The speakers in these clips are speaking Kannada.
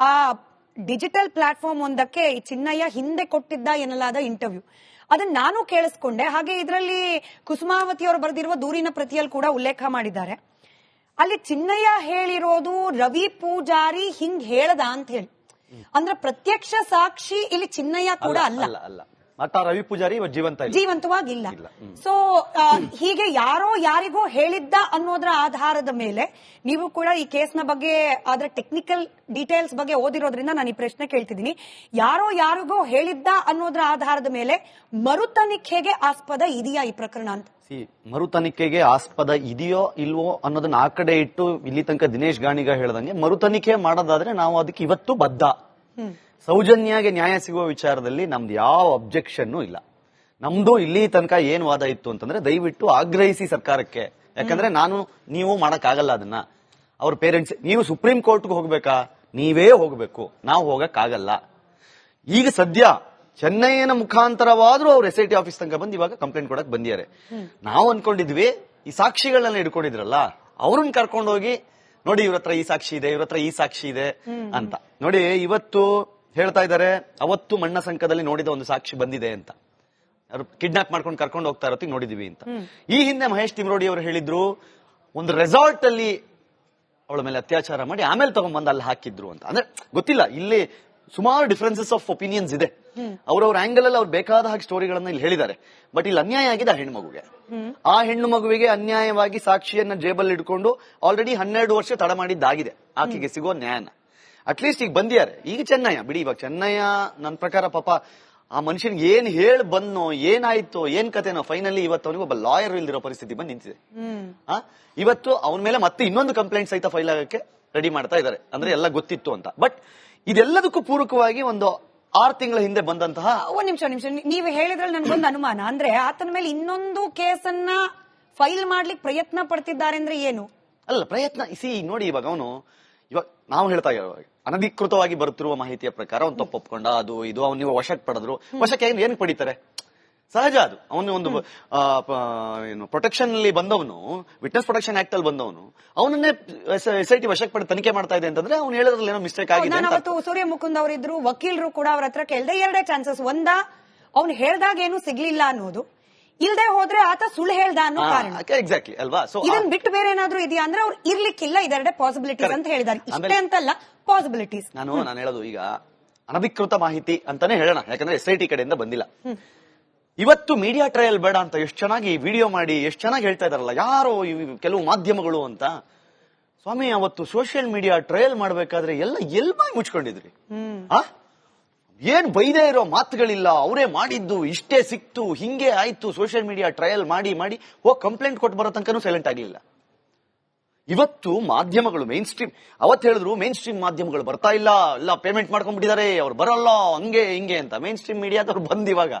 ಆ ಡಿಜಿಟಲ್ ಪ್ಲಾಟ್ಫಾರ್ಮ್ ಒಂದಕ್ಕೆ ಈ ಚಿನ್ನಯ್ಯ ಹಿಂದೆ ಕೊಟ್ಟಿದ್ದ ಎನ್ನಲಾದ ಇಂಟರ್ವ್ಯೂ ಅದನ್ನ ನಾನು ಕೇಳಿಸ್ಕೊಂಡೆ. ಹಾಗೆ ಇದರಲ್ಲಿ ಕುಸುಮಾವತಿ ಅವರು ಬರೆದಿರುವ ದೂರಿನ ಪ್ರತಿಯಲ್ಲಿ ಕೂಡ ಉಲ್ಲೇಖ ಮಾಡಿದ್ದಾರೆ. ಅಲ್ಲಿ ಚಿನ್ನಯ್ಯ ಹೇಳಿರೋದು ರವಿ ಪೂಜಾರಿ ಹಿಂಗ್ ಹೇಳದ ಅಂತ ಹೇಳಿ. ಅಂದ್ರೆ ಪ್ರತ್ಯಕ್ಷ ಸಾಕ್ಷಿ ಇಲ್ಲಿ ಚಿನ್ನಯ್ಯ ಕೂಡ ಅಲ್ಲ. ಅಲ್ಲ ರವಿ ಪೂಜಾರಿ ಜೀವಂತ ಜೀವಂತವಾಗಿಲ್ಲ. ಸೊ ಹೀಗೆ ಯಾರೋ ಯಾರಿಗೋ ಹೇಳಿದ್ದ ಅನ್ನೋದ್ರ ಆಧಾರದ ಮೇಲೆ ನೀವು ಕೂಡ ಈ ಕೇಸ್ನ ಬಗ್ಗೆ ಅದರ ಟೆಕ್ನಿಕಲ್ ಡೀಟೇಲ್ಸ್ ಬಗ್ಗೆ ಓದಿರೋದ್ರಿಂದ ನಾನು ಈ ಪ್ರಶ್ನೆ ಕೇಳ್ತಿದ್ದೀನಿ. ಯಾರೋ ಯಾರಿಗೋ ಹೇಳಿದ್ದ ಅನ್ನೋದ್ರ ಆಧಾರದ ಮೇಲೆ ಮರು ತನಿಖೆಗೆ ಆಸ್ಪದ ಇದೆಯಾ ಈ ಪ್ರಕರಣ ಅಂತ? ಸಿ ಮರು ತನಿಖೆಗೆ ಆಸ್ಪದ ಇದೆಯೋ ಇಲ್ವೋ ಅನ್ನೋದನ್ನ ಆ ಕಡೆ ಇಟ್ಟು ಇಲ್ಲಿ ತನಕ ದಿನೇಶ್ ಗಾಣಿಗ ಹೇಳ್ದಂಗೆ ಮರು ತನಿಖೆ ಮಾಡೋದಾದ್ರೆ ನಾವು ಅದಕ್ಕೆ ಇವತ್ತು ಬದ್ಧ. ಸೌಜನ್ಯಗೆ ನ್ಯಾಯ ಸಿಗುವ ವಿಚಾರದಲ್ಲಿ ನಮ್ದು ಯಾವ ಅಬ್ಜೆಕ್ಷನ್ ಇಲ್ಲ. ನಮ್ದು ಇಲ್ಲಿ ತನಕ ಏನ್ ವಾದ ಇತ್ತು ಅಂತಂದ್ರೆ ದಯವಿಟ್ಟು ಆಗ್ರಹಿಸಿ ಸರ್ಕಾರಕ್ಕೆ. ಯಾಕಂದ್ರೆ ನಾನು ನೀವು ಮಾಡಕ್ಕಾಗಲ್ಲ ಅದನ್ನ. ಅವ್ರ ಪೇರೆಂಟ್ಸ್ ನೀವು ಸುಪ್ರೀಂ ಕೋರ್ಟ್ಗೆ ಹೋಗ್ಬೇಕಾ? ನೀವೇ ಹೋಗ್ಬೇಕು. ನಾವು ಹೋಗಕ್ಕಾಗಲ್ಲ. ಈಗ ಸದ್ಯ ಚೆನ್ನೈನ ಮುಖಾಂತರವಾದ್ರೂ ಅವ್ರು ಎಸ್ ಐ ಟಿ ಆಫೀಸ್ ತನಕ ಬಂದು ಇವಾಗ ಕಂಪ್ಲೇಂಟ್ ಕೊಡಕ್ ಬಂದಿದ್ದಾರೆ. ನಾವು ಅನ್ಕೊಂಡಿದ್ವಿ ಈ ಸಾಕ್ಷಿಗಳನ್ನ ಇಟ್ಕೊಂಡಿದ್ರಲ್ಲ ಅವ್ರನ್ನ ಕರ್ಕೊಂಡೋಗಿ ನೋಡಿ ಇವ್ರ ಹತ್ರ ಈ ಸಾಕ್ಷಿ ಇದೆ ಇವ್ರ ಹತ್ರ ಈ ಸಾಕ್ಷಿ ಇದೆ ಅಂತ. ನೋಡಿ ಇವತ್ತು ಹೇಳ್ತಾ ಇದ್ದಾರೆ ಅವತ್ತು ಮಣ್ಣ ಸಂಕದಲ್ಲಿ ನೋಡಿದ ಒಂದು ಸಾಕ್ಷಿ ಬಂದಿದೆ ಅಂತ. ಅವ್ರು ಕಿಡ್ನಾಪ್ ಮಾಡ್ಕೊಂಡು ಕರ್ಕೊಂಡು ಹೋಗ್ತಾ ಇರೋತಿ ನೋಡಿದೀವಿ ಅಂತ. ಈ ಹಿಂದೆ ಮಹೇಶ್ ತಿಮ್ರೋಡಿ ಅವರು ಹೇಳಿದ್ರು ಒಂದು ರೆಸಾರ್ಟ್ ಅಲ್ಲಿ ಅವಳ ಮೇಲೆ ಅತ್ಯಾಚಾರ ಮಾಡಿ ಆಮೇಲೆ ತಗೊಂಡ್ಬಂದು ಅಲ್ಲಿ ಹಾಕಿದ್ರು ಅಂತ. ಅಂದ್ರೆ ಗೊತ್ತಿಲ್ಲ ಇಲ್ಲಿ ಸುಮಾರು ಡಿಫರೆನ್ಸಸ್ ಆಫ್ ಒಪಿನಿಯನ್ಸ್ ಇದೆ. ಅವ್ರವ್ರ ಆಂಗಲ್ ಅಲ್ಲಿ ಅವ್ರು ಬೇಕಾದ ಹಾಗೆ ಸ್ಟೋರಿಗಳನ್ನ ಇಲ್ಲಿ ಹೇಳಿದ್ದಾರೆ. ಬಟ್ ಇಲ್ಲಿ ಅನ್ಯಾಯ ಆಗಿದೆ ಆ ಹೆಣ್ಣು ಮಗುಗೆ ಆ ಹೆಣ್ಣು ಮಗುವಿಗೆ ಅನ್ಯಾಯವಾಗಿ ಸಾಕ್ಷಿಯನ್ನ ಜೇಬಲ್ ಇಟ್ಕೊಂಡು ಆಲ್ರೆಡಿ ಹನ್ನೆರಡು ವರ್ಷ ತಡ ಮಾಡಿದ್ದಾಗಿದೆ. ಆಕೆಗೆ ಸಿಗೋ ನ್ಯಾಯನ. ಅಟ್ಲೀಸ್ಟ್ ಈಗ ಬಂದಿದ್ದಾರೆ. ಈಗ ಚೆನ್ನಯ್ಯ ಬಿಡಿ ಇವಾಗ ಚೆನ್ನಯ್ಯ ನನ್ನ ಪ್ರಕಾರ ಪಾಪ ಆ ಮನುಷ್ಯನ್ಗೆ ಏನ್ ಹೇಳ್ ಬಂದ್ನೋ ಏನಾಯ್ತೋ ಏನ್ ಕತೆನೋ ಫೈನಲಿ ಇವತ್ತು ಅವನಿಗೆ ಒಬ್ಬ ಲಾಯರ್ ಇಲ್ದಿರೋ ಪರಿಸ್ಥಿತಿ ಬಂದು ನಿಂತಿದೆ. ಆ, ಇವತ್ತು ಅವನ ಮೇಲೆ ಮತ್ತೆ ಇನ್ನೊಂದು ಕಂಪ್ಲೇಂಟ್ ಸಹಿತ ಫೈಲ್ ಆಗಕ್ಕೆ ರೆಡಿ ಮಾಡ್ತಾ ಇದ್ದಾರೆ. ಅಂದ್ರೆ ಎಲ್ಲ ಗೊತ್ತಿತ್ತು ಅಂತ. ಬಟ್ ಇದೆಲ್ಲದಕ್ಕೂ ಪೂರಕವಾಗಿ ಒಂದು ಆರ್ ತಿಂಗಳ ಹಿಂದೆ ಬಂದಂತಹ ಒಂದ್ ನಿಮಿಷ ನಿಮಿಷ. ನೀವು ಹೇಳಿದ್ರಲ್ಲಿ ನನ್ಗೊಂದು ಅನುಮಾನ. ಅಂದ್ರೆ ಆತನ ಮೇಲೆ ಇನ್ನೊಂದು ಕೇಸನ್ನ ಫೈಲ್ ಮಾಡ್ಲಿಕ್ಕೆ ಪ್ರಯತ್ನ ಪಡ್ತಿದ್ದಾರೆ ಅಂದ್ರೆ ಏನು? ಅಲ್ಲ ಪ್ರಯತ್ನ ಸಿ ನೋಡಿ ಇವಾಗ ಅವನು ಇವಾಗ ನಾವು ಹೇಳ್ತಾ ಇರುವಾಗ ಅನಧಿಕೃತವಾಗಿ ಬರುತ್ತಿರುವ ಮಾಹಿತಿಯ ಪ್ರಕಾರ ಅವ್ನು ತಪ್ಪೊಪ್ಕೊಂಡ ಅದು ಇದು ಅವ್ನು ನೀವು ವಶಕ್ಕೆ ಪಡೆದ್ರು. ವಶಕ್ಕೆ ಏನ್ ಏನ್ ಪಡಿತಾರೆ? ಸಹಜ ಅದು. ಅವನು ಒಂದು ಏನು ಪ್ರೊಟೆಕ್ಷನ್ ಅಲ್ಲಿ ಬಂದವನು ವಿಟ್ನೆಸ್ ಪ್ರೊಟೆಕ್ಷನ್ ಆಕ್ಟ್ ಅಲ್ಲಿ ಬಂದವನು ಅವನನ್ನೇ ಎಸ್ ಐ ಟಿ ವಶಕ್ಕೆ ಪಡೆದು ತನಿಖೆ ಮಾಡ್ತಾ ಇದೆ ಅಂತಂದ್ರೆ ಅವ್ನು ಹೇಳೋದ್ರಲ್ಲಿ ಏನೋ ಮಿಸ್ಟೇಕ್ ಆಗಿದೆ ಅವತ್ತು ಸೂರ್ಯ ಮುಕುಂದ್ ಅವರಿದ್ರು ವಕೀಲರು ಕೂಡ ಅವ್ರ ಹತ್ರ ಕೇಳ್ದೆ ಎರಡೇ ಚಾನ್ಸಸ್ ಒಂದ ಅವ್ನು ಹೇಳ್ದಾಗ ಏನು ಸಿಗ್ಲಿಲ್ಲ ಅನ್ನೋದು. ಇಲ್ದೆ ಹೋದ್ರೆ ಆತ ಸುಳ್ಳು ಹೇಳ್ದ ಅನ್ನೋ ಕಾರಣ. ಎಕ್ಸಾಕ್ಟ್ಲಿ ಅಲ್ವಾ? ಸೊ ಇದನ್ ಬಿಟ್ಟು ಬೇರೆ ಏನಾದ್ರು ಇದೆಯಾ ಅಂದ್ರೆ ಅವ್ರು ಇರ್ಲಿಕ್ಕಿಲ್ಲ ಇದೆರಡೆ ಪಾಸಿಬಿಲಿಟೀಸ್ ಅಂತ ಹೇಳಿದಾರೆ. ಇಷ್ಟೇ ಅಂತಲ್ಲ ಪಾಸಿಬಿಲಿಟೀಸ್ ನಾನು ನಾನು ಹೇಳೋದು ಈಗ ಅನಧಿಕೃತ ಮಾಹಿತಿ ಅಂತಾನೆ ಹೇಳೋಣ ಯಾಕಂದ್ರೆ ಎಸ್ ಐ ಟಿ ಕಡೆಯಿಂದ ಬಂದಿಲ್ಲ. ಇವತ್ತು ಮೀಡಿಯಾ ಟ್ರಯಲ್ ಬೇಡ ಅಂತ ಎಷ್ಟು ಚೆನ್ನಾಗಿ ವಿಡಿಯೋ ಮಾಡಿ ಎಷ್ಟು ಚೆನ್ನಾಗಿ ಹೇಳ್ತಾ ಇದಾರಲ್ಲ ಯಾರು ಕೆಲವು ಮಾಧ್ಯಮಗಳು ಅಂತ. ಸ್ವಾಮಿ ಅವತ್ತು ಸೋಷಿಯಲ್ ಮೀಡಿಯಾ ಟ್ರಯಲ್ ಮಾಡ್ಬೇಕಾದ್ರೆ ಎಲ್ಲ ಎಲ್ ಬಾಯಿ ಮುಚ್ಕೊಂಡಿದ್ರಿ ಆ? ಏನ್ ಬೈದೇ ಇರೋ ಮಾತುಗಳಿಲ್ಲ. ಅವರೇ ಮಾಡಿದ್ದು ಇಷ್ಟೇ ಸಿಕ್ತು ಹಿಂಗೆ ಆಯ್ತು ಸೋಷಿಯಲ್ ಮೀಡಿಯಾ ಟ್ರಯಲ್ ಮಾಡಿ ಮಾಡಿ ಹೋಗಿ ಕಂಪ್ಲೇಂಟ್ ಕೊಟ್ಟು ಬರೋ ತನಕನೂ ಸೈಲೆಂಟ್ ಆಗಲಿಲ್ಲ. ಇವತ್ತು ಮಾಧ್ಯಮಗಳು ಮೇನ್ ಸ್ಟ್ರೀಮ್ ಅವತ್ ಹೇಳಿದ್ರು ಮೇನ್ ಸ್ಟ್ರೀಮ್ ಮಾಧ್ಯಮಗಳು ಬರ್ತಾ ಇಲ್ಲ ಎಲ್ಲ ಪೇಮೆಂಟ್ ಮಾಡ್ಕೊಂಡ್ಬಿಟ್ಟಿದ್ದಾರೆ ಅವ್ರು ಬರಲ್ಲ ಹಂಗೆ ಹಿಂಗೆ ಅಂತ. ಮೇನ್ ಸ್ಟ್ರೀಮ್ ಮೀಡಿಯಾದವ್ರು ಬಂದ್ ಇವಾಗ.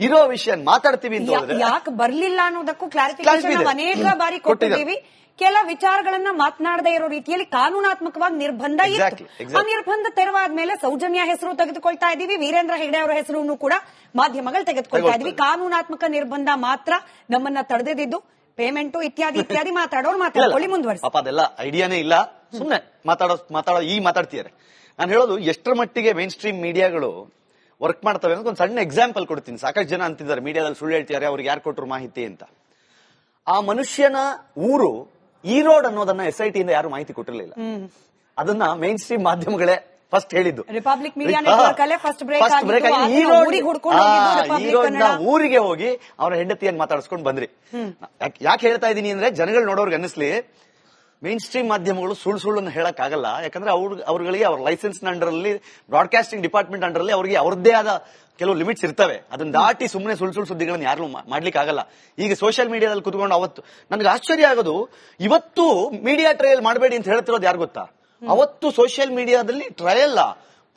ಇರೋ ವಿಷಯ ಮಾತಾಡ್ತೀವಿ ಯಾಕೆ ಬರ್ಲಿಲ್ಲ ಅನ್ನೋದಕ್ಕೂ ಕ್ಲಾರಿಫಿಕೇಶನ್ ಅನೇಕ ಬಾರಿ. ಕೊಟ್ಟಿದ್ದೀವಿ. ಕೆಲ ವಿಚಾರಗಳನ್ನ ಮಾತನಾಡದೇ ಇರೋ ರೀತಿಯಲ್ಲಿ ಕಾನೂನಾತ್ಮಕವಾಗಿ ನಿರ್ಬಂಧ ಇತ್ತು. ಆ ನಿರ್ಬಂಧ ತೆರವಾದ್ಮೇಲೆ ಸೌಜನ್ಯ ಹೆಸರು ತೆಗೆದುಕೊಳ್ತಾ ಇದೀವಿ ವೀರೇಂದ್ರ ಹೆಗಡೆ ಅವರ ಹೆಸರನ್ನು ಕೂಡ ಮಾಧ್ಯಮಗಳು ತೆಗೆದುಕೊಳ್ತಾ ಇದೀವಿ ಕಾನೂನಾತ್ಮಕ ನಿರ್ಬಂಧ ಮಾತ್ರ ನಮ್ಮನ್ನ ತಡೆದಿದ್ದು. ಪೇಮೆಂಟ್ ಇತ್ಯಾದಿ ಇತ್ಯಾದಿ ಮಾತಾಡೋರು ಮಾತಾಡ್ಕೊಳ್ಳಿ. ಮುಂದುವರಿಸಿ. ಪಾಪ ಅದೆಲ್ಲ ಐಡಿಯಾನೇ ಇಲ್ಲ. ಸುಮ್ಮನೆ ಮಾತಾಡೋ ಮಾತಾಡೋ ಈ ಮಾತಾಡ್ತಿದ್ದಾರೆ. ನಾನು ಹೇಳೋದು ಎಷ್ಟರ ಮಟ್ಟಿಗೆ ಮೇನ್ ಸ್ಟ್ರೀಮ್ ಮೀಡಿಯಾಗಳು ವರ್ಕ್ ಮಾಡ್ತವೆ ಅಂತ ಒಂದು ಸಣ್ಣ ಎಕ್ಸಾಂಪಲ್ ಕೊಡ್ತೀನಿ. ಸಾಕಷ್ಟು ಜನ ಅಂತಿದ್ದಾರೆ. ಮೀಡಿಯಾದಲ್ಲಿ ಸುಳ್ಳು ಹೇಳ್ತಿದ್ದಾರೆ. ಅವ್ರಿಗೆ ಯಾರು ಕೊಟ್ಟರು ಮಾಹಿತಿ ಅಂತ. ಆ ಮನುಷ್ಯನ ಊರು ಈ ರೋಡ್ ಅನ್ನೋದನ್ನ ಎಸ್ ಐ ಟಿಯಿಂದ ಯಾರು ಮಾಹಿತಿ ಕೊಟ್ಟಿರಲಿಲ್ಲ. ಅದನ್ನ ಮೇನ್ ಸ್ಟ್ರೀಮ್ ಮಾಧ್ಯಮಗಳೇ ಫಸ್ಟ್ ಹೇಳಿದ್ದು. ರಿಪಬ್ಲಿಕ್ ಊರಿಗೆ ಹೋಗಿ ಅವರ ಹೆಂಡತಿಯನ್ನು ಮಾತಾಡಿಸ್ಕೊಂಡು ಬಂದ್ರಿ. ಯಾಕ್- ಯಾಕೆ ಹೇಳ್ತಾ ಇದೀನಿ ಅಂದ್ರೆ ಜನಗಳು ನೋಡೋರ್ಗೆ ಅನ್ನಿಸ್ಲಿ ಮೇನ್ ಸ್ಟ್ರೀಮ್ ಮಾಧ್ಯಮಗಳು ಸುಳ್ಳು ಸುಳ್ಳನ್ನು ಹೇಳಕ್ಕಾಗಲ್ಲ. ಯಾಕಂದ್ರೆ ಅವ್ರ, ಅವ್ರಗಳಿಗೆ ಅವ್ರ ಲೈಸೆನ್ಸ್ ಅಂಡರಲ್ಲಿ ಬ್ರಾಡ್ಕಾಸ್ಟಿಂಗ್ ಡಿಪಾರ್ಟ್ಮೆಂಟ್ ಅಂಡರಲ್ಲಿ ಅವ್ರಿಗೆ ಅವ್ರದ್ದೇ ಆದ ಕೆಲವು ಲಿಮಿಟ್ಸ್ ಇರ್ತವೆ. ಅದನ್ನ ದಾಟಿ ಸುಮ್ಮನೆ ಸುಳ್ಳು ಸುಳ್ಳು ಸುದ್ದಿಗಳನ್ನ ಯಾರು ಮಾಡ್ಲಿಕ್ಕೆ ಆಗಲ್ಲ ಈಗ ಸೋಷಿಯಲ್ ಮೀಡಿಯಾದಲ್ಲಿ ಕುತ್ಕೊಂಡು ಅವತ್ತು, ನನಗೆ ಆಶ್ಚರ್ಯ ಆಗೋದು, ಇವತ್ತು ಮೀಡಿಯಾ ಟ್ರಯಲ್ ಮಾಡಬೇಡಿ ಅಂತ ಹೇಳ್ತಿರೋದು ಯಾರು ಗೊತ್ತಾ? ಅವತ್ತು ಸೋಷಿಯಲ್ ಮೀಡಿಯಾದಲ್ಲಿ ಟ್ರಯಲ್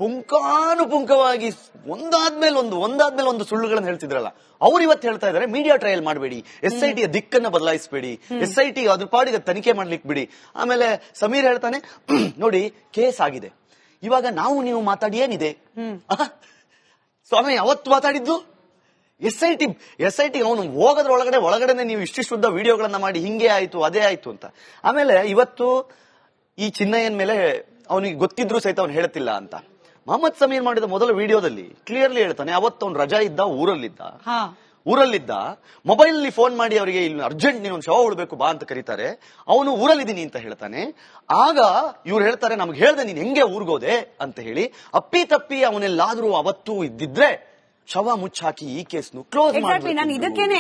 ಪುಂಖಾನುಪುಂಖವಾಗಿ ಒಂದಾದ್ಮೇಲೆ ಒಂದು ಒಂದಾದ್ಮೇಲೆ ಒಂದು ಸುಳ್ಳುಗಳನ್ನು ಹೇಳ್ತಿದ್ರಲ್ಲ ಅವ್ರು ಇವತ್ತು ಹೇಳ್ತಾ ಇದಾರೆ ಮೀಡಿಯಾ ಟ್ರಯಲ್ ಮಾಡಬೇಡಿ ಎಸ್ ಐ ಟಿಯ ದಿಕ್ಕನ್ನ ಬದಲಾಯಿಸಬೇಡಿ ಎಸ್ ಐ ಟಿ ಅದ್ರ ಪಾಡಿಗೆ ತನಿಖೆ ಮಾಡ್ಲಿಕ್ಕೆ ಬಿಡಿ. ಆಮೇಲೆ ಸಮೀರ್ ಹೇಳ್ತಾನೆ ನೋಡಿ ಕೇಸ್ ಆಗಿದೆ. ಇವಾಗ ನಾವು ನೀವು ಮಾತಾಡಿ ಏನಿದೆ? ಸ್ವಾಮಿ ಅವತ್ತು ಮಾತಾಡಿದ್ದು? S I T S I T ಅವನು ಹೋಗೋದ್ರ ಒಳಗಡೆ ಒಳಗಡೆನೆ ನೀವು ಇಷ್ಟಿಷ್ಟುದ್ದ ವಿಡಿಯೋಗಳನ್ನ ಮಾಡಿ ಹಿಂಗೆ ಆಯ್ತು ಅದೇ ಆಯ್ತು ಅಂತ. ಆಮೇಲೆ ಇವತ್ತು ಈ ಚಿನ್ನಯ್ಯನ ಮೇಲೆ ಅವನಿಗೆ ಗೊತ್ತಿದ್ರು ಸಹಿತ ಅವ್ನು ಹೇಳ್ತಿಲ್ಲ ಅಂತ. ಮೊಹಮ್ಮದ್ ಸಮೀರ್ ಮಾಡಿದ ಮೊದಲ ವಿಡಿಯೋದಲ್ಲಿ ಕ್ಲಿಯರ್ಲಿ ಹೇಳ್ತಾನೆ ಅವತ್ತೊಂದು ರಜಾ ಇದ್ದ ಊರಲ್ಲಿದ್ದ. ಹಾ. ಊರಲ್ಲಿದ್ದ. ಮೊಬೈಲ್ನಲ್ಲಿ ಫೋನ್ ಮಾಡಿ ಅವರಿಗೆ ಇಲ್ಲಿ ಅರ್ಜೆಂಟ್ ನೀನು ಒಂದು ಶವ ಉಳ್ಬೇಕು ಬಾ ಅಂತ ಕರೀತಾರೆ. ಅವನು ಊರಲ್ಲಿದ್ದೀನಿ ಅಂತ ಹೇಳ್ತಾನೆ. ಆಗ ಇವ್ರು ಹೇಳ್ತಾರೆ ನಮ್ಗೆ ಹೇಳ್ದೆ ನೀನ್ ಹೆಂಗೆ ಊರ್ಗೋದೆ ಅಂತ ಹೇಳಿ ಅಪ್ಪಿ ತಪ್ಪಿ ಅವನೆಲ್ಲಾದ್ರೂ ಅವತ್ತು ಇದ್ದಿದ್ರೆ ಶವ ಮುಚ್ಚಾಕಿ ಈ ಕೇಸ್ನು ಕ್ಲೋಸ್ ಎಕ್ಸಾಕ್ಟ್ಲಿ ನಾನು ಇದಕ್ಕೇನೆ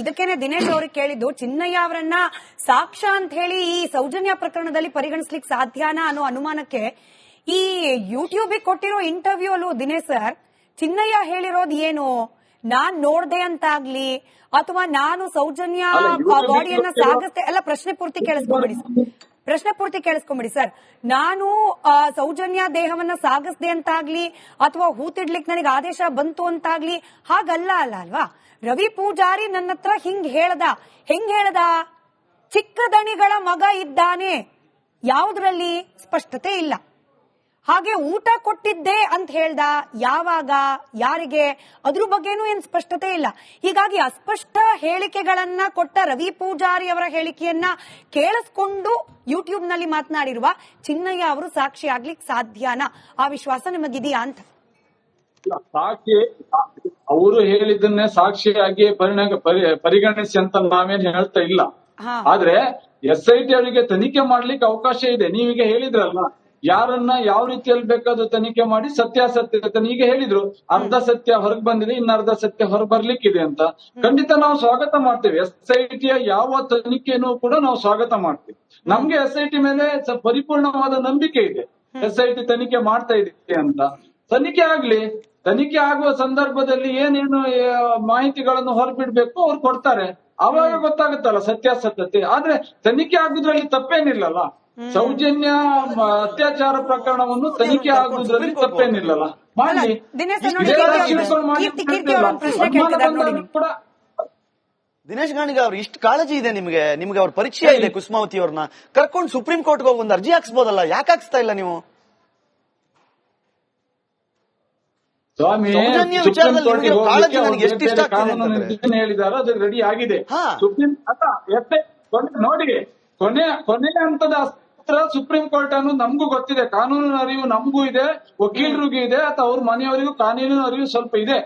ಇದಕ್ಕೇನೆ ದಿನೇಶ್ ಅವ್ರಿಗೆ ಕೇಳಿದ್ದು ಚಿನ್ನಯ್ಯ ಅವರನ್ನ ಸಾಕ್ಷ್ಯ ಅಂತ ಹೇಳಿ ಈ ಸೌಜನ್ಯ ಪ್ರಕರಣದಲ್ಲಿ ಪರಿಗಣಿಸ್ಲಿಕ್ಕೆ ಸಾಧ್ಯನಾ ಅನ್ನೋ ಅನುಮಾನಕ್ಕೆ ಈ ಯೂಟ್ಯೂಬ್ ಕೊಟ್ಟಿರೋ ಇಂಟರ್ವ್ಯೂ ಅಲ್ಲೂ ದಿನೇಶ್ ಸರ್ ಚಿನ್ನಯ್ಯ ಹೇಳಿರೋದು ಏನು? ನಾನ್ ನೋಡ್ದೆ ಅಂತಾಗ್ಲಿ ಅಥವಾ ನಾನು ಸೌಜನ್ಯ ಗಾಡಿಯನ್ನ YouTube ಎಲ್ಲ ಪ್ರಶ್ನೆ ಪೂರ್ತಿ ಕೇಳಿಸ್ಕೊಂಬಿಡಿ ಪ್ರಶ್ನೆ ಪೂರ್ತಿ ಕೇಳಿಸ್ಕೊಂಬಿಡಿ ಸರ್ ನಾನು ಸೌಜನ್ಯ ದೇಹವನ್ನ ಸಾಗಿಸ್ದೆ ಅಂತಾಗ್ಲಿ ಅಥವಾ ಹೂತಿಡ್ಲಿಕ್ಕೆ ನನಗೆ ಆದೇಶ ಬಂತು ಅಂತಾಗ್ಲಿ ಹಾಗಲ್ಲ ಅಲ್ಲ ಅಲ್ವಾ? ರವಿ ಪೂಜಾರಿ ನನ್ನ ಹತ್ರ ಹಿಂಗ್ ಹೇಳ್ದ. ಹೆಂಗ್ ಹೇಳ್ದ? ಚಿಕ್ಕದಣಿಗಳ ಮಗ ಇದ್ದಾನೆ. ಯಾವುದ್ರಲ್ಲಿ? ಸ್ಪಷ್ಟತೆ ಇಲ್ಲ. ಹಾಗೆ ಊಟ ಕೊಟ್ಟಿದ್ದೆ ಅಂತ ಹೇಳ್ದ ಯಾವಾಗ ಯಾರಿಗೆ ಅದ್ರ ಬಗ್ಗೆನೂ ಏನ್ ಸ್ಪಷ್ಟತೆ ಇಲ್ಲ. ಹೀಗಾಗಿ ಅಸ್ಪಷ್ಟ ಹೇಳಿಕೆಗಳನ್ನ ಕೊಟ್ಟ ರವಿ ಪೂಜಾರಿ ಅವರ ಹೇಳಿಕೆಯನ್ನ ಕೇಳಿಸ್ಕೊಂಡು ಯೂಟ್ಯೂಬ್ನಲ್ಲಿ ಮಾತನಾಡಿರುವ ಚಿನ್ನಯ್ಯ ಅವರು ಸಾಕ್ಷಿ ಆಗ್ಲಿಕ್ಕೆ ಸಾಧ್ಯನ? ಆ ವಿಶ್ವಾಸ ನಿಮಗಿದೆಯಾ ಅಂತ? ಸಾಕ್ಷಿ ಅವರು ಹೇಳಿದ್ದನ್ನೇ ಸಾಕ್ಷಿಯಾಗಿ ಪರಿಣಾಮ ಪರಿ- ಪರಿಗಣಿಸಿ ಅಂತ ನಾವೇನು ಹೇಳ್ತಾ ಇಲ್ಲ. ಆದ್ರೆ ಎಸ್ ಐ ಟಿ ಅವರಿಗೆ ತನಿಖೆ ಮಾಡ್ಲಿಕ್ಕೆ ಅವಕಾಶ ಇದೆ. ನೀವೀಗ ಹೇಳಿದ್ರಲ್ಲ ಯಾರನ್ನ ಯಾವ ರೀತಿಯಲ್ಲಿ ಬೇಕಾದ್ರೂ ತನಿಖೆ ಮಾಡಿ ಸತ್ಯಾಸತ್ಯತೆ ಈಗ ಹೇಳಿದ್ರು. ಅರ್ಧ ಸತ್ಯ ಹೊರಗ್ ಬಂದಿದೆ, ಇನ್ನ ಅರ್ಧ ಸತ್ಯ ಹೊರ ಬರ್ಲಿಕ್ಕಿದೆ ಅಂತ. ಖಂಡಿತ ನಾವು ಸ್ವಾಗತ ಮಾಡ್ತೇವೆ. ಎಸ್ ಐ ಟಿಯ ಯಾವ ತನಿಖೆನೂ ಕೂಡ ನಾವು ಸ್ವಾಗತ ಮಾಡ್ತೇವೆ. ನಮ್ಗೆ ಎಸ್ ಐ ಟಿ ಮೇಲೆ ಪರಿಪೂರ್ಣವಾದ ನಂಬಿಕೆ ಇದೆ. ಎಸ್ ಐ ಟಿ ತನಿಖೆ ಮಾಡ್ತಾ ಇದೆ ಅಂತ. ತನಿಖೆ ಆಗ್ಲಿ, ತನಿಖೆ ಆಗುವ ಸಂದರ್ಭದಲ್ಲಿ ಏನೇನು ಮಾಹಿತಿಗಳನ್ನು ಹೊರಬಿಡ್ಬೇಕು ಅವ್ರು ಕೊಡ್ತಾರೆ. ಅವಾಗ ಗೊತ್ತಾಗುತ್ತಲ್ಲ ಸತ್ಯಾಸತ್ಯತೆ. ಆದ್ರೆ ತನಿಖೆ ಆಗುದ್ರಲ್ಲಿ ತಪ್ಪೇನಿಲ್ಲಲ್ಲ. ಸೌಜನ್ಯ ಅತ್ಯಾಚಾರ ಪ್ರಕರಣವನ್ನು ತನಿಖೆ ಆಗುವುದರಲ್ಲಿ ತಪ್ಪೇನಿಲ್ಲಲ್ಲ. ಮಾಡಿ ದಿನೇಶ್ ಕೂಡ ಗಾಣಿಗ ಅವ್ರು ಇಷ್ಟು ಕಾಳಜಿ ಇದೆ ನಿಮಗೆ ನಿಮ್ಗೆ ಅವ್ರ ಪರಿಚಯ ಇದೆ ಕುಸುಮಾವತಿ ಅವ್ರನ್ನ. ಕರ್ಕೊಂಡು ಸುಪ್ರೀಂ ಕೋರ್ಟ್ಗೆ ಹೋಗಿ ಒಂದು ಅರ್ಜಿ ಹಾಕ್ಸ್ಬೋದಲ್ಲ ಯಾಕೆ ಹಾಕ್ಸ್ತಾ ಇಲ್ಲ ನೀವು? ಸ್ವಾಮಿ ಕಾಳಜಿ ನನಗೆ ಎಷ್ಟು ಇಷ್ಟ ಆಗ್ತಿದೆ ಹೇಳಿದಾರೋ ಅದು ರೆಡಿ ಆಗಿದೆ. ಸುಪ್ರೀಂ ನೋಡಿ ಕೊನೆ ಕೊನೆ ಹಂತದ ಅಸ್ತ್ರ ಸುಪ್ರೀಂ ಕೋರ್ಟ್ ಅನ್ನು ನಮಗೂ ಗೊತ್ತಿದೆ. ಕಾನೂನಿನ ಅರಿವು ನಮಗೂ ಇದೆ ವಕೀಲರಿಗೂ ಇದೆ ಅಥವಾ ಅವ್ರ ಮನೆಯವರಿಗೂ ಕಾನೂನಿನ ಅರಿವು ಸ್ವಲ್ಪ ಇದೆ.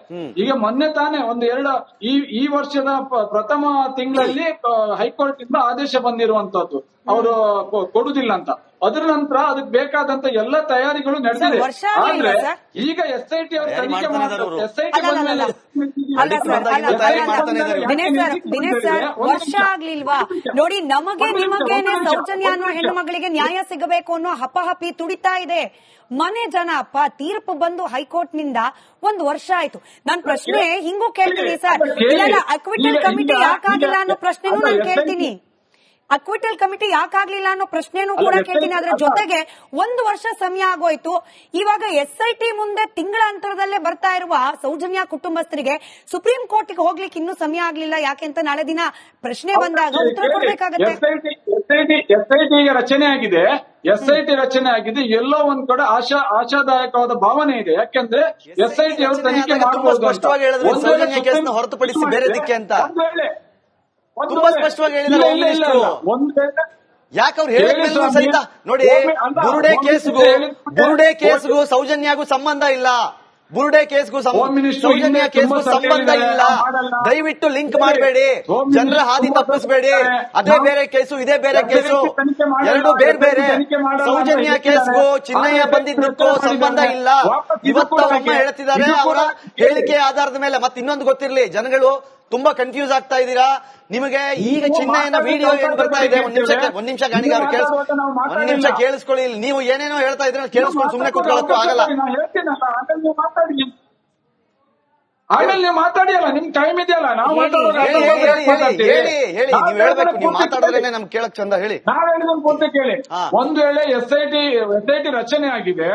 ಈಗ ಮೊನ್ನೆ ತಾನೇ ಒಂದು ಎರಡು ಈ ಈ ವರ್ಷದ ಪ್ರಥಮ ತಿಂಗಳಲ್ಲಿ ಹೈಕೋರ್ಟ್ ಇಂದ ಆದೇಶ ಬಂದಿರುವಂತದ್ದು. ಅವರು ಕೊಡುದಿಲ್ಲ ಅಂತ. ಅದ್ರ ನಂತರ ಅದಕ್ಕೆ ಬೇಕಾದಂತ ಎಲ್ಲ ತಯಾರಿಗಳು ನಡೆದಿದೆ. ವರ್ಷ ಆಗ್ಲಿಲ್ವಾ ಆದ್ರೆ ಈಗ ಎಸ್ ಐ ಟಿ ಅವರು ತನಿಖೆ ಮಾಡ್ತಾರೆ. ಎಸ್ ಐ ಟಿ ವರ್ಷ ಆಗ್ಲಿಲ್ವಾ? ನೋಡಿ ನಮಗೆ ನಿಮಗೇನೆ ಸೌಜನ್ಯ ಅನ್ನೋ ಹೆಣ್ಣು ಮಗಳಿಗೆ ನ್ಯಾಯ ಸಿಗಬೇಕು ಅನ್ನೋ ಹಪಹಪಿ ತುಡಿತಾ ಇದೆ. ಮನೆ ಜನ ಅಪ್ಪ ತೀರ್ಪು ಬಂದು ಹೈಕೋರ್ಟ್ನಿಂದ ಒಂದು ವರ್ಷ ಆಯ್ತು. ನಾನ್ ಪ್ರಶ್ನೆ ಹಿಂಗೂ ಕೇಳ್ತೀನಿ ಸರ್. ಇಲ್ಲ ಅಕ್ವಿಟಲ್ ಕಮಿಟಿ ಯಾಕಾಗಿಲ್ಲ ಅನ್ನೋ ಪ್ರಶ್ನೆನೂ ನಾನು ಕೇಳ್ತೀನಿ. ಅಕ್ವಿಟಲ್ ಕಮಿಟಿ ಯಾಕಾಗ್ಲಿಲ್ಲ ಅನ್ನೋ ಪ್ರಶ್ನೆನೂ ಕೂಡ ಕೇಳ್ತೀನಿ. ಅದ್ರ ಜೊತೆಗೆ ಒಂದು ವರ್ಷ ಸಮಯ ಆಗೋಯ್ತು. ಇವಾಗ ಎಸ್ ಐ ಟಿ ಮುಂದೆ ತಿಂಗಳ ಅಂತರದಲ್ಲೇ ಬರ್ತಾ ಇರುವ ಸೌಜನ್ಯ ಕುಟುಂಬಸ್ಥರಿಗೆ ಸುಪ್ರೀಂ ಕೋರ್ಟ್ಗೆ ಹೋಗ್ಲಿಕ್ಕೆ ಇನ್ನೂ ಸಮಯ ಆಗ್ಲಿಲ್ಲ. ಯಾಕೆ ಅಂತ ನಾಳೆ ದಿನ ಪ್ರಶ್ನೆ ಬಂದಾಗ ಉತ್ತರ ಕೊಡ್ಬೇಕಾಗತ್ತೆ. ರಚನೆ ಆಗಿದೆ. ಎಸ್ ಐ ಟಿ ಎಸ್ಐಟಿ ರಚನೆ ಆಗಿದೆ. ಎಲ್ಲೋ ಒಂದ್ ಕಡೆ ಆಶಾ ಆಶಾದಾಯಕವಾದ ಭಾವನೆ ಇದೆ. ಯಾಕೆಂದ್ರೆ ಎಸ್ಐಟಿ ಅವರು ರಚನೆ ತನಿಖೆ ಮಾಡಬಹುದು ಸ್ಪಷ್ಟವಾಗಿ ಹೇಳಿದ್ರು, ಸೌಜನ್ಯ ಕೇಸ್ನ ಹೊರತುಪಡಿಸಿ ಬೇರೆ ದಿಕ್ಕೆ ಅಂತ. ತುಂಬಾ ಸ್ಪಷ್ಟವಾಗಿ ಯಾಕೆ ಅವ್ರು ಹೇಳಿದ ಹೇಳಿ ಮೇಲೂ ಸ್ವಾಮಿ. ಸಹಿತ ನೋಡಿ ಬುರುಡೆ ಕೇಸ್ಗೂ ಬುರುಡೆ ಕೇಸ್ಗೂ ಸೌಜನ್ಯಗೂ ಸಂಬಂಧ ಇಲ್ಲ. ಬುರುಡೆ ಕೇಸ್ಗೂ ಸೌಜನ್ಯ ಕೇಸ್ಗೂ ಸಂಬಂಧ ಇಲ್ಲ. ದಯವಿಟ್ಟು ಲಿಂಕ್ ಮಾಡಬೇಡಿ. ಜನರ ಹಾದಿ ತಪ್ಪಿಸಬೇಡಿ. ಅದೇ ಬೇರೆ ಕೇಸು ಇದೇ ಬೇರೆ ಕೇಸು. ಎರಡು ಬೇರೆ ಬೇರೆ. ಸೌಜನ್ಯ ಕೇಸ್ಗೂ ಚಿನ್ನಯ್ಯ ಬಂದಿದ್ದಕ್ಕೂ ಸಂಬಂಧ ಇಲ್ಲ. ಇವತ್ತು ಅವರಮ್ಮ. ಹೇಳ್ತಿದ್ದಾರೆ ಅವರ. ಹೇಳಿಕೆ ಆಧಾರದ ಮೇಲೆ. ಮತ್ತೆ ಇನ್ನೊಂದು ಗೊತ್ತಿರ್ಲಿ. ಜನಗಳು ತುಂಬಾ ಕನ್ಫ್ಯೂಸ್ ಆಗ್ತಾ ಇದ್ದೀರಾ? ನಿಮಗೆ ಈಗ ಚಿಹ್ನೆಯನ್ನ ವಿಡಿಯೋ ಏನ್ ಬರ್ತಾ ಇದೆ? ಒಂದ್ ನಿಮಿಷ. ಒಂದ್ ನಿಮಿಷ ಗಾಣಿಗಾರ ಅವ್ರು ಕೇಳಿಸ್ ಒಂದ್ ನಿಮಿಷ ಕೇಳಿಸ್ಕೊಳ್ಳಿ ನೀವು ಏನೇನೋ ಹೇಳ್ತಾ ಇದ್ರೆ ಕೇಳಿಸ್ಕೊಂಡು ಸುಮ್ಮನೆ ಕೂತ್ಕೊಳ್ಳೋಕ್ಕೂ ಆಗಲ್ಲ. ಆಮೇಲೆ ನೀವು ಮಾತಾಡಿ ಅಲ್ಲ ನಿಮ್ ಟೈಮ್ ಇದೆಯಲ್ಲ? ನಾವು ಹೇಳಿ, ಪೂರ್ತಿ ಕೇಳಿ. ನಮ್ಗೆ ಕೇಳಕ್ ಚಂದ ಹೇಳಿ. ನಾವ್ ಹೇಳಿದೊಂದು ಪೂರ್ತಿ ಕೇಳಿ. ಹಾ. ಒಂದ್ ವೇಳೆ S I T S I T ರಚನೆ ಆಗಿದೆ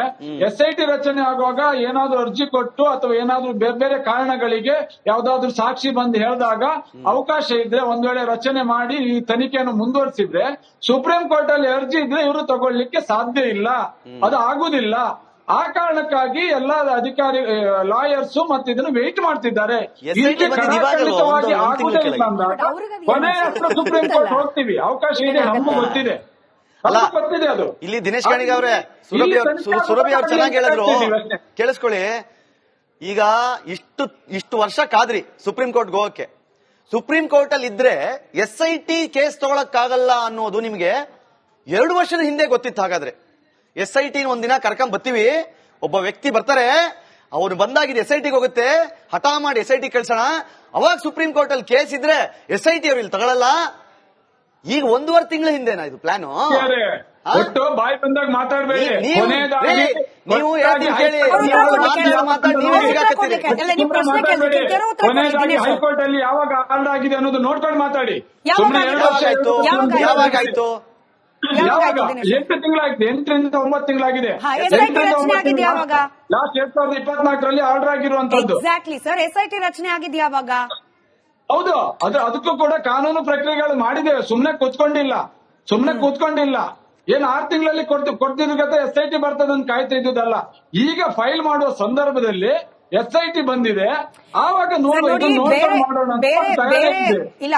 ಎಸ್ ಐ ಟಿ ರಚನೆ ಆಗುವಾಗ ಏನಾದ್ರೂ ಅರ್ಜಿ ಕೊಟ್ಟು ಅಥವಾ ಏನಾದ್ರೂ ಬೇರೆ ಬೇರೆ ಕಾರಣಗಳಿಗೆ ಯಾವ್ದಾದ್ರು ಸಾಕ್ಷಿ ಬಂದು ಹೇಳಿದಾಗ ಅವಕಾಶ ಇದ್ರೆ ಒಂದ್ ವೇಳೆ ರಚನೆ ಮಾಡಿ ಈ ತನಿಖೆಯನ್ನು ಮುಂದುವರಿಸಿದ್ರೆ ಸುಪ್ರೀಂ ಕೋರ್ಟ್ ಅಲ್ಲಿ ಅರ್ಜಿ ಇದ್ರೆ ಇವರು ತಗೊಳ್ಳಿಕ್ಕೆ ಸಾಧ್ಯ ಇಲ್ಲ. ಅದು ಆಗುದಿಲ್ಲ. ಆ ಕಾರಣಕ್ಕಾಗಿ ಎಲ್ಲ ಅಧಿಕಾರಿ ಲಾಯರ್ಸ್ ಮತ್ತೆ ಇದನ್ನು ವೇಟ್ ಮಾಡ್ತಿದ್ದಾರೆ. ಆಗುದೇ ಇಲ್ಲ ಕೊನೆ ಹತ್ರ ಸುಪ್ರೀಂ ಕೋರ್ಟ್ ಹೋಗ್ತೀವಿ. ಅವಕಾಶ ಇದೆ ನಮಗೂ ಗೊತ್ತಿದೆ. ಅಲ್ಲ ಗೊತ್ತಿದೆ ಅದು. ಇಲ್ಲಿ ದಿನೇಶ್ ಗಾಣಿಗ ಅವರೇ ಸುರಭಿ ಅವ್ರು ಸುರಭಿ ಅವ್ರು ಚೆನ್ನಾಗಿ ಹೇಳಿದ್ರು. ಕೇಳಿಸ್ಕೊಳ್ಳಿ. ಈಗ ಇಷ್ಟು ಇಷ್ಟು ವರ್ಷ ಕಾದ್ರಿ ಸುಪ್ರೀಂ ಕೋರ್ಟ್ ಹೋಗಕ್ಕೆ ಸುಪ್ರೀಂ ಕೋರ್ಟ್ ಅಲ್ಲಿ ಇದ್ರೆ ಎಸ್ ಐ ಟಿ ಕೇಸ್ ತಗೊಳಕ್ಕಾಗಲ್ಲ ಅನ್ನೋದು ನಿಮ್ಗೆ ಎರಡು ವರ್ಷದ ಹಿಂದೆ ಗೊತ್ತಿತ್ತು ಹಾಗಾದ್ರೆ. ಎಸ್ ಐ ಟಿ ಒಂದಿನ ಕರ್ಕೊಂಡ್ ಬರ್ತೀವಿ. ಒಬ್ಬ ವ್ಯಕ್ತಿ ಬರ್ತಾರೆ. ಅವ್ರು ಬಂದಾಗ ಎಸ್ ಐ ಟಿಗೆ ಹೋಗುತ್ತೆ. ಹಠ ಮಾಡಿ ಎಸ್ ಐ ಟಿ ಕಳ್ಸೋಣ. ಅವಾಗ ಸುಪ್ರೀಂ ಕೋರ್ಟ್ ಅಲ್ಲಿ ಕೇಸ್ ಇದ್ರೆ ಎಸ್ ಐ ಟಿ ಅವ್ರು ಇಲ್ಲಿ ತಗೊಳಲ್ಲ. ಈಗ ಒಂದೂವರೆ ತಿಂಗಳ ಹಿಂದೆನಾ ಇದು ಪ್ಲಾನ್ ಬಾಯಿ ಬಂದಾಗ ಮಾತಾಡ್ಬೇಡಿ. ನೀವು- ಕೊನೆಯದಾಗಿ. ಹೈಕೋರ್ಟ್ ಅಲ್ಲಿ ಮಾತಾಡಿ ನೀವೇ ಸಿಗಾಕತ್ತೀರಿ. ಅಲ್ಲ, ನೀವು ಪ್ರಶ್ನೆ ಮಾತಾಡ್ಬೇಡಿ. ಕೇಳ್ತೀರಿ, ಉತ್ತರ ಕೊಡಿ, ಕೊನೆಯದಾಗಿ ದಿನೇಶ್ ಅವ್ರು. ಹೈಕೋರ್ಟ್ ಅಲ್ಲಿ ಯಾವಾಗ ಆಗಿದೆ ಅನ್ನೋದು ನೋಡ್ಕೊಂಡು ಮಾತಾಡಿ. ಯಾವಾಗ ಆಯ್ತು? ಎಂಟು ತಿಂಗಳಾಗಿದೆ. ಎಂಟರಿಂದ ಒಂಬತ್ತು ತಿಂಗಳಾಗಿದೆ ಯಾವಾಗ? ಲಾಸ್ಟ್ ಎರಡ್ ಸಾವಿರದ ಇಪ್ಪತ್ನಾಲ್ಕರಲ್ಲಿ ಆರ್ಡರ್ ಆಗಿರುವಂತದ್ದು. Exactly sir S I T ರಚನೆ ಆಗಿದ್ ಯಾವಾಗ? ಹೌದು ಅದ್ರ ಅದಕ್ಕೂ ಕೂಡ ಕಾನೂನು ಪ್ರಕ್ರಿಯೆಗಳು ಮಾಡಿದ್ದೇವೆ ಸುಮ್ನೆ ಕೂತ್ಕೊಂಡಿಲ್ಲ. ಸುಮ್ನೆ ಕೂತ್ಕೊಂಡಿಲ್ಲ. ಏನ್ ಆರ್ ತಿಂಗಳಲ್ಲಿ ಕೊಡ್ತು ಕೊಡ್ತಿದ್ರ ಜೊತೆ ಎಸ್ ಐ ಟಿ ಬರ್ತದೆ ಅಂತ ಕಾಯ್ತಾ ಇದ್ದುದಲ್ಲ ಈಗ ಫೈಲ್ ಮಾಡುವ ಸಂದರ್ಭದಲ್ಲಿ ಎಸ್ ಐ ಟಿ ಬಂದಿದೆ. ಆವಾಗ ನೋಡೋಣ ಇಲ್ಲ